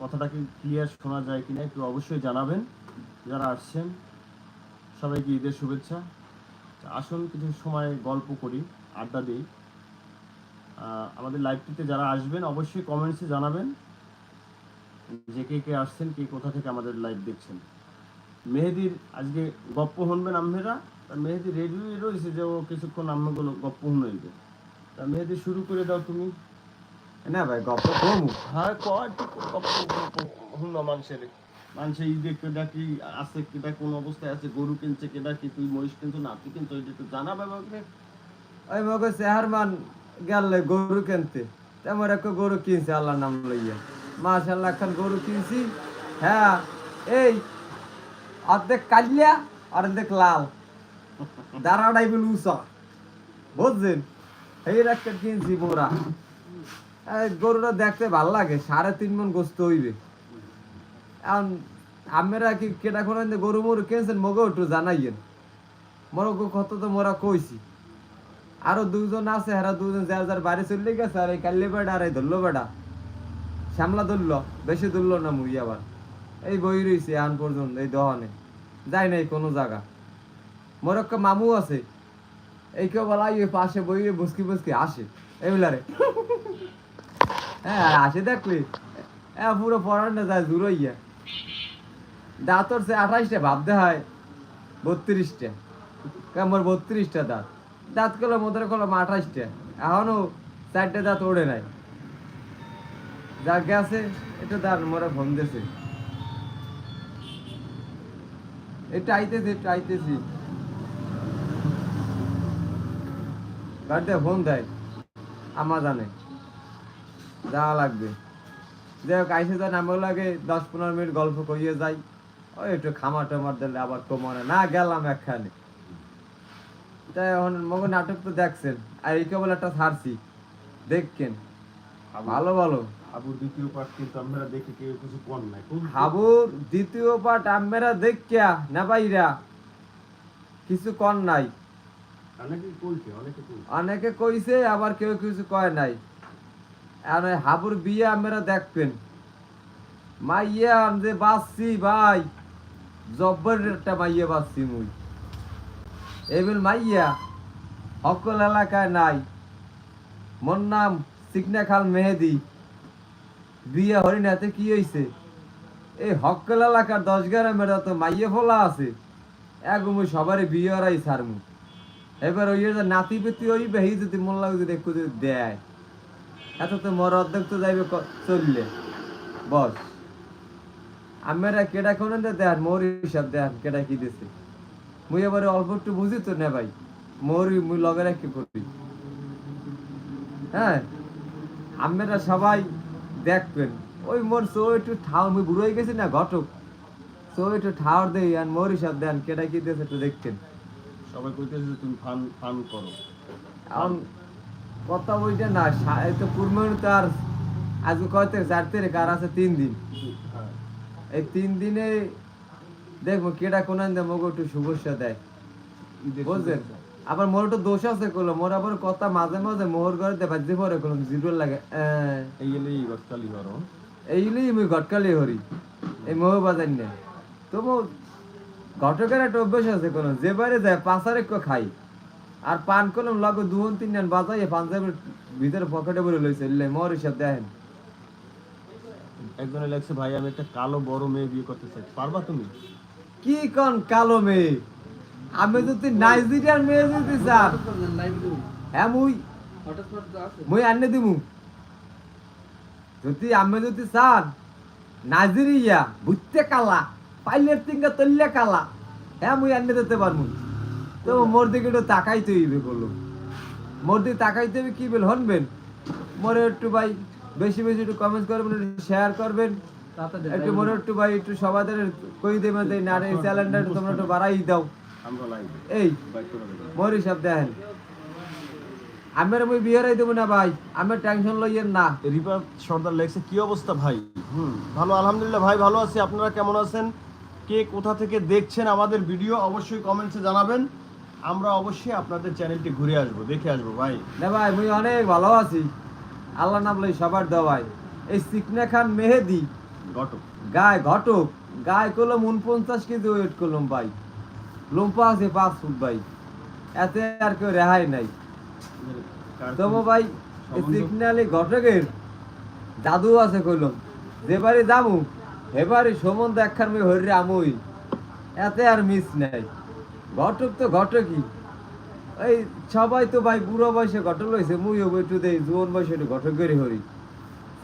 কথাটা কি ক্লিয়ার শোনা যায় কিনা একটু অবশ্যই জানাবেন। যারা আসছেন, সবাইকে ঈদের শুভেচ্ছা। আসুন কিছু সময় গল্প করি, আড্ডা দিই। আমাদের লাইভটিতে যারা আসবেন, অবশ্যই কমেন্টসে জানাবেন যে কে কে আসছেন, কে কোথা থেকে আমাদের লাইভ দেখছেন। মেহেদির আজকে গপ্প শুনবেন আম্মেরা মেহেদি রেডি রয়েছে যে ও কিছুক্ষণ আম্মগুলো গপ্প শুনাইবে তা মেহেদি শুরু করে দাও তুমি। না ভাই গপ্প কমু। হ্যাঁ কয় গপ্প শুন মানুষের মানুষে ঈদে কেডা কি আছে কেডা কোন অবস্থায় আছে গরু কিনছে কেডা কি তুই মহিষ কিন্তু না তুই কিন্তু ওইটা একটু জানাবে আমাকে। ওই মগে চেহারমান গেলে গরু কিনতে। তেমন একটা গরু কিনছে আল্লাহ নাম লইয়া। মাশাল্লাহ খান গরু কিনছি। হ্যাঁ এই অর্ধেক কালিয়া অর্ধেক লাল। দাঁড়াটাই বলে উষা বুঝছেন? এই একটা কিনছি মোরা। এই গরুটা দেখতে ভালো লাগে, সাড়ে তিন মন গোস্ত হইবে। এখন আমরা কি কেটা করে গরু মরু কিনছেন মগো একটু জানাইয়েন। মরগো কত তো মোরা কইছি। আরও দুজন আছে হেরা দুজন যার যার বাড়ি চলে গেছে, আর এই কাল্লি বেড়া আর এই ধরলো বেড়া। শ্যামলা ধরলো, বেশি ধরলো না মুই আবার। এই বই রইছে আন পর্যন্ত, এই দহনে। যাই নাই কোনো জায়গা। মোর একটা মামু আছে। এই কেউ বলা পাশে বই বসকি বসকি, আসে। এইগুলারে হ্যাঁ আসে দেখলি? হ্যাঁ পুরো পড়ানো যায়, দূর ইয়া দাঁতর সে আঠাইশটা ভাবতে হয় বত্রিশটা। কেমন বত্রিশটা দাঁত। দাঁতগুলো মধ্যে কলম আঠাইশটা এখনও চারটে দাঁত ওড়ে নাই। যা গেছে এটা দাঁত মোরা ফোন দিয়েছে এটা আইতেছি এটা আইতেছি। গাড়িতে ফোন দেয় আমার জানে। যাওয়া লাগবে। যাই হোক আইসে যা নামে লাগে দশ পনেরো মিনিট গল্প করিয়ে যাই। ওই একটু খামার টামার দিলে আবার কমনে না গেলাম একখানে। তাই এখন মগ নাটক তো দেখছেন। আর এই কেবল একটা ছাড়ছি। দেখছেন ভালো ভালো। আবুর দ্বিতীয় কিন্তু আমরা দেখে কেউ কিছু কর নাই। হাবুর দ্বিতীয় পাঠ আমেরা দেখিয়া না বাইরা কিছু কর নাই। অনেকে কইছে আবার কেউ কিছু কয় নাই। আর হাবুর বিয়ে আমরা দেখবেন। মাইয়া আমি যে বাঁচছি ভাই জব্বর একটা মাইয়া বাঁচছি মুই। এবার মাইয়া সকল এলাকায় নাই। মোর নাম সিকনা খাল মেহেদি। বিয়ে হরিণাতে কি হয়েছে এই হকল এলাকার দশ গ্রামের তো মাইয়ে ফোলা আছে। এক মুই সবারই বিয়ে হরাই সারমু এবার ওই নাতি পেতি ওই বেহি যদি লাগে যদি একটু যদি দেয়। এত তো মোর অর্ধেক তো যাইবে চললে। বস। আমরা কেডা কোন দেন মোর হিসাব দেন কেডা কি দিছে। মুই এবারে অল্প একটু বুঝি তো না ভাই। মোর মুই লগে রাখি করি। হ্যাঁ? আমরা সবাই দেখবেন। ওই মোর সো একটু ঠাও মুই বুড়ো হয়ে গেছি না ঘটক। সো একটু ঠাওর দেই আর মোর হিসাব দেন কেডা কি দিছে একটু দেখছেন। সবাই কইতেছে তুমি ফান ফান করো। কথা বলতে না তো কুরবানি তো আর আজকে কয় তারিখ চার তারিখ আর আছে তিন দিন। এই তিন দিনে দেখব কেটা কোন মোকে একটু শুভেচ্ছা দেয়। বুঝলেন? আবার মোর একটু দোষ আছে করল মোর আবার কথা মাঝে মাঝে মোহর ঘরে দে বাজে পরে কোনো জিরো লাগে আহ, এই এলে এই গতকালই করো এইগুলি মুই ঘটকালি হরি এই মোহ বাজার নেই তবু ঘটকের একটা অভ্যাস আছে কোনো যে বাইরে যায় পাঁচার খাই। আর পান করলাম লাগো দুহন তিন নেন বাজাইয়ে পাঞ্জাবের ভিতরে পকেটে বলে লইছে লে মোর হিসাব দেখেন। একজনে লেখছে ভাই আমি একটা কালো বড় মেয়ে বিয়ে করতে চাই। পারবা তুমি? কি কোন কালো মেয়ে? আমি যদি নাইজেরিয়ার মেয়ে যদি চান হ্যাঁ মুই মুই আনে দিমু। যদি আমি যদি চান নাইজেরিয়া বুঝতে কালা পাইলের তিনটা তল্লে কালা হ্যাঁ মুই আনে দিতে পারমু। তো মোর দিকে একটু তাকাইতে হইবে বলো। মোর দিকে তাকাইতে হবে কি বল হনবেন? মোরে একটু ভাই বেশি বেশি একটু কমেন্ট করবেন একটু শেয়ার করবেন। একটু মোরে একটু ভাই একটু সবাদের কই দেবে দেই না এই তোমরা একটু বাড়াই দাও। এই মোর হিসাব দেখেন। আমার মুই বিহারাই দেবো না ভাই আমার টেনশন লইয়েন না। রিপা সর্দার লেখছে কি অবস্থা ভাই? হুম ভালো আলহামদুলিল্লাহ ভাই ভালো আছি। আপনারা কেমন আছেন? কে কোথা থেকে দেখছেন আমাদের ভিডিও অবশ্যই কমেন্টসে জানাবেন। আমরা অবশ্যই আপনাদের চ্যানেলটি ঘুরে আসব দেখে আসব ভাই। না ভাই মুই অনেক ভালো আছি। আল্লাহ নাম লই সবার দেওয়াই এই সিকনা খান মেহেদি। ঘটক। গায়ে ঘটক। গায়ে করলাম উনপঞ্চাশ কেজি ওয়েট করলাম ভাই। লম্পা আছে পাঁচ ফুট ভাই। এতে আর কেউ রেহাই নাই। তবু ভাই? সিগনালি ঘটকের দাদু আছে কইলাম। যে বাড়ি যামু হে বাড়ি সম্বন্ধ একখান মেয়ে হরি আমুই। এতে আর মিস নাই। ঘটক তো ঘটকই। এই সবাই তো ভাই বুড়ো বয়সে ঘটক লইছে মুইও একটু দেই জোয়ান বয়সে একটু ঘটক করে হরি।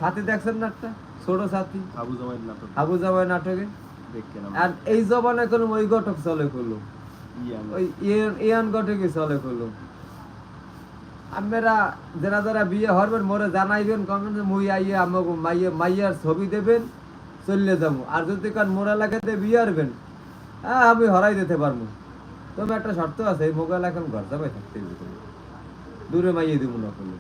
সাথী দেখছেন না একটা ছোট সাথী। আবু জামাইয়ের নাটক। আবু জামাই নাটকে? আর এই জবানে কোনো ওই ঘটক চলে করল। ইয়ান। ওই ইয়ান ইয়ান ঘটকে চলে করল। আপনারা যারা যারা বিয়ে হরবেন মোরে জানাইবেন কমেন্টে মুই আইয়ে আমাকে মাইয়ে মাইয়ার ছবি দেবেন চললে যাব। আর যদি কান মোর এলাকাতে বিয়ে হরবেন হ্যাঁ আমি হরাই দিতে পারব। তবে একটা শর্ত আছে এই মোবাইল এখন ঘর যাবে থাকতে। দূরে মাইয়ে দিব না করলে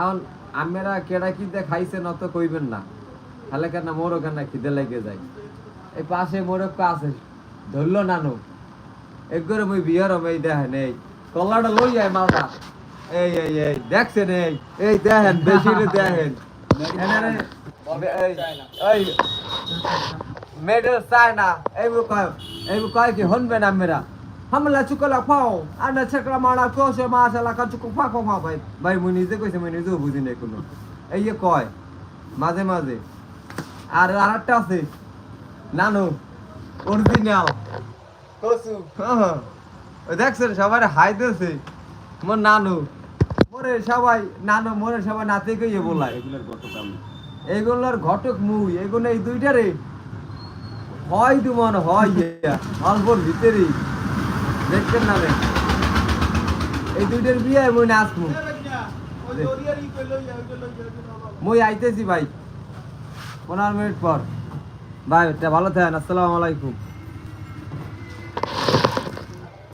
এখন আমরা কেডা কিনতে খাইছেন অত কইবেন না। তাহলে কেন মোরও কেন খিদে লেগে যায়। এই পাশে মোরক আছে ধরলো নানু। একবারে মুই বিয়ার এই দেখেন এই কলাটা লই যায় মালটা। এই এই এই দেখছেন এই? এই দেখেন বেশি দেখেন। এই এই মেডেল চায় না। এই বু কয় এই বু কয় কি হনবে না মেরা হামলা চুকলা পাও আনা ছকলা মারা কোসে মাশালা কা চুকু ফা ফা ভাই। ভাই মুই নিজে কইছে মুই নিজেও বুঝি নাই কোনো। এইয়ে কয় মাঝে মাঝে আর আরেকটা আছে নানু অরিজিনাল কসু হ্যাঁ দেখছেন সবাই হাই দিয়েছে মোর নানু মোরে সবাই নানু মোরে সবাই নাতে কইয়ে বলায়। এগুলোর ঘটক আমি। এগুলোর ঘটক মুই এগুলো এই দুইটারে। হয় তো মনে হয় অল্পর ভিতরেই দেখছেন না এই দুইটার বিয়ে মুই নাচমু মুই আইতেছি ভাই, পনেরো মিনিট পর। ভাই ভালো থাকেন, আসসালামু আলাইকুম।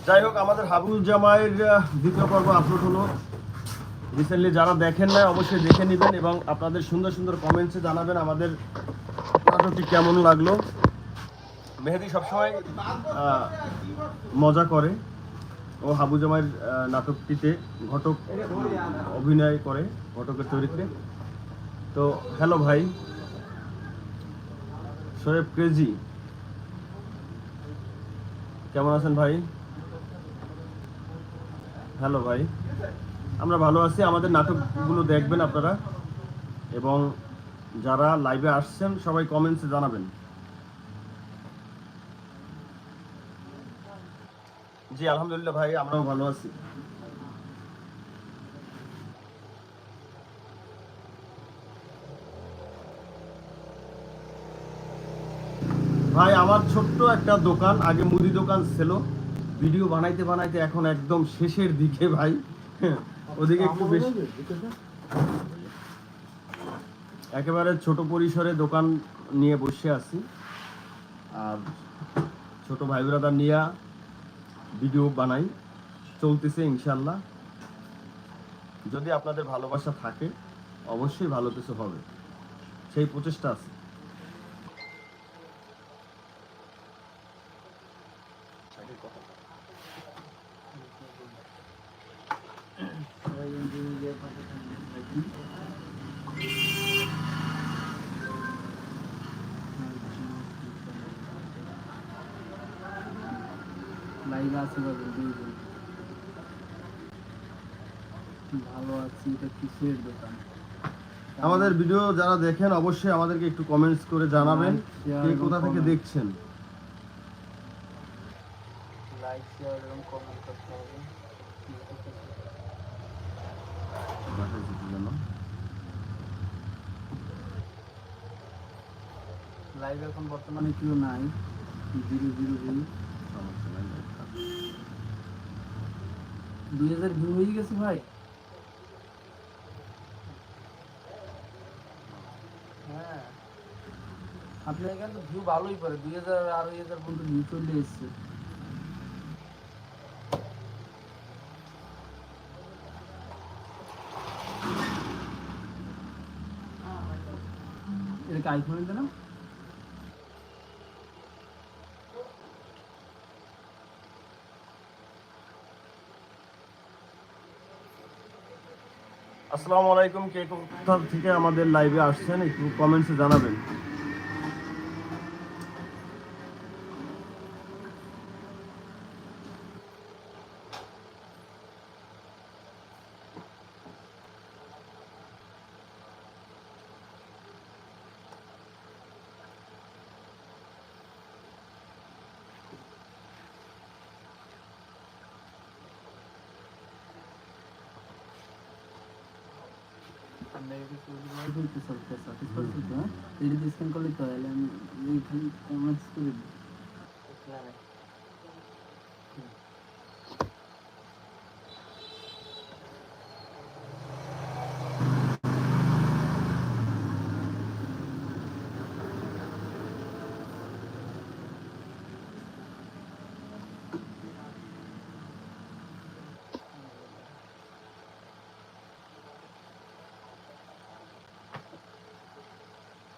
যাই হোক, আমাদের হাবুল জামাইয়ের দ্বিতীয় পর্ব আপলোড হলো। রিসেন্টলি যারা দেখেন না অবশ্যই দেখে নেবেন এবং আপনাদের সুন্দর সুন্দর কমেন্টসে জানাবেন আমাদের নাটকটি কেমন লাগল। মেহেদি সবসময় মজা করে। ও হাবু জামাইয়ের নাটকটিতে ঘটক অভিনয় করে ঘটকের চরিত্রে। তো হ্যালো ভাই শোয়েব ক্রেজি কেমন আছেন ভাই? হ্যালো ভাই, আমরা ভালো আছি। আমাদের নাটকগুলো দেখবেন আপনারা। এবং যারা লাইভে আসছেন, সবাই কমেন্টসে জানাবেন। জি, আলহামদুলিল্লাহ ভাই, আমরাও ভালো আছি। ভাই, আমার ছোট্ট একটা দোকান, আগে মুদি দোকান ছিল। ভিডিও বানাইতে বানাইতে এখন একদম শেষের দিকে ভাই। ওদিকে একটু বেশি একেবারে ছোট পরিসরে দোকান নিয়ে বসে আছি। আর ছোট ভাই ব্রাদার নিয়ে ভিডিও বানাই, চলতেছে ইনশাল্লাহ। যদি আপনাদের ভালোবাসা থাকে, অবশ্যই ভালো কিছু হবে। সেই প্রচেষ্টা আছে লাইভ আছে বাবু দুই বোন। ভালো আছি এটা কিসের দোকান? আমাদের ভিডিও যারা দেখেন অবশ্যই আমাদেরকে একটু কমেন্টস করে জানাবেন কে কোথা থেকে দেখছেন। লাইক শেয়ার এবং কমেন্ট করতে হবে। লাইভ এখন বর্তমানে কেউ নাই। Zero zero zero. দুই হাজার ভিউ হয়ে গেছে ভাই। আপনার এখানে তো ভিউ ভালোই পড়ে দুই হাজার আড়াই হাজার পর্যন্ত ভিউ চলে এসছে। আসসালামু আলাইকুম, কে কোথা থেকে আমাদের লাইভে আসছেন একটু কমেন্টসে জানাবেন। স্ক্যান করলে তো আমি এইখানে কমেন্টস করে দিই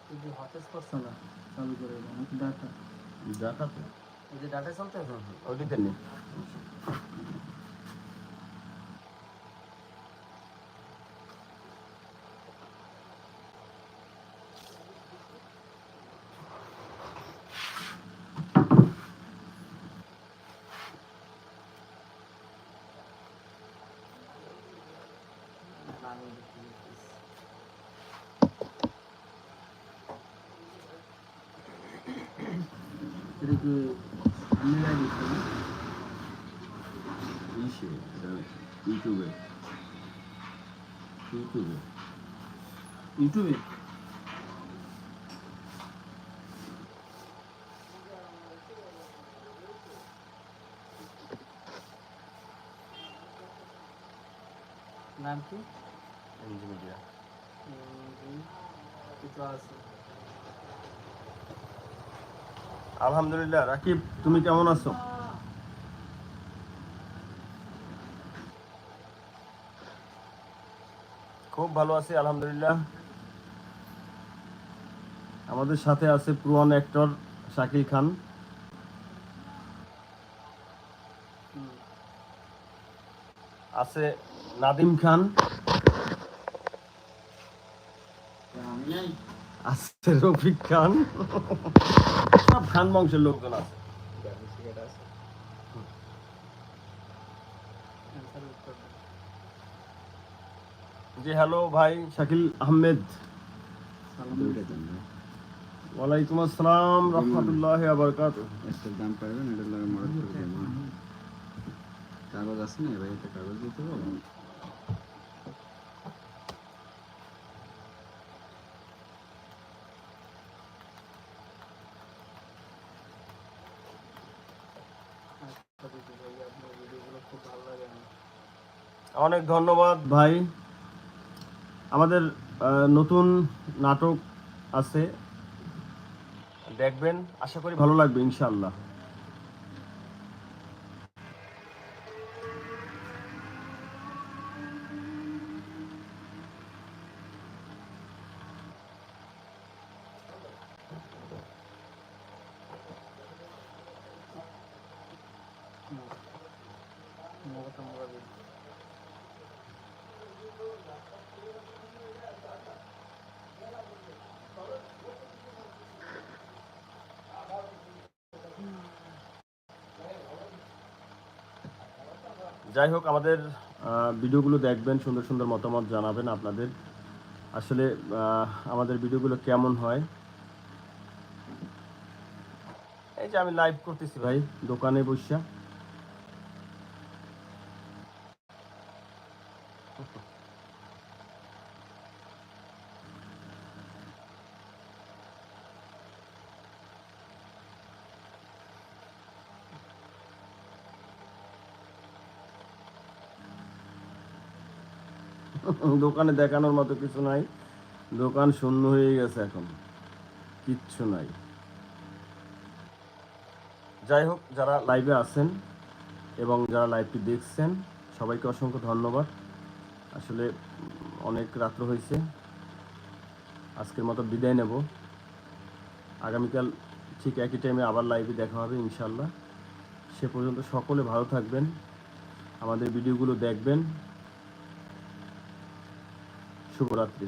এই যে হটেস করছে না চালু করে ডাটা ডাটা তো। যে ডাটা চলতে আছে ওইটাতে নেই এটা কি আমি লাগিয়েছি না ইসে এটা ইউটিউবে ইউটিউবে ইউটিউবে নাম কি এনজি মিডিয়া কিছু আছে আলহামদুলিল্লাহ, রাকিব, তুমি কেমন আছো? খুব ভালো আছি, আলহামদুলিল্লাহ। আমাদের সাথে আছে পুরান অ্যাক্টর শাকিল খান। আছে নাদিম খান। আছে রফিক খান। সব খান বংশের লোকজন আছে। জি হ্যালো ভাই। শাকিল আহমেদ। সালাম ওয়ালাইকুম আসসালাম রহমতুল্লাহ আবরকাত একটার দাম পাইবেন এটার লাগে মডেল কাগজ আছে না ভাই এটা কাগজ দিতে পারব আচ্ছা, দিদি ভাই, আপনার ভিডিওগুলো খুব ভালো লাগে আমার। অনেক ধন্যবাদ ভাই। আমাদের নতুন নাটক আছে। দেখবেন, আশা করি ভালো লাগবে মোটা মোটা ভিডিও। যাই হোক, আমাদের ভিডিওগুলো দেখবেন, সুন্দর সুন্দর মতামত জানাবেন আপনাদের। আসলে আমাদের ভিডিওগুলো কেমন হয়? এই যে আমি লাইভ করতেছি ভাই, দোকানে বসা। দোকানে দেখানোর মতো কিছু নাই। দোকান শূন্য হয়ে গেছে এখন। কিচ্ছু নাই। যাই হোক, যারা লাইভে আছেন এবং যারা লাইভটি দেখছেন, সবাইকে অসংখ্য ধন্যবাদ। আসলে অনেক রাত্র হয়েছে। আজকের মতো বিদায় নেব। আগামীকাল ঠিক একই টাইমে আবার লাইভে দেখা হবে ইনশাল্লাহ সে পর্যন্ত সকলে ভালো থাকবেন। আমাদের ভিডিওগুলো দেখবেন। शुभरात्रि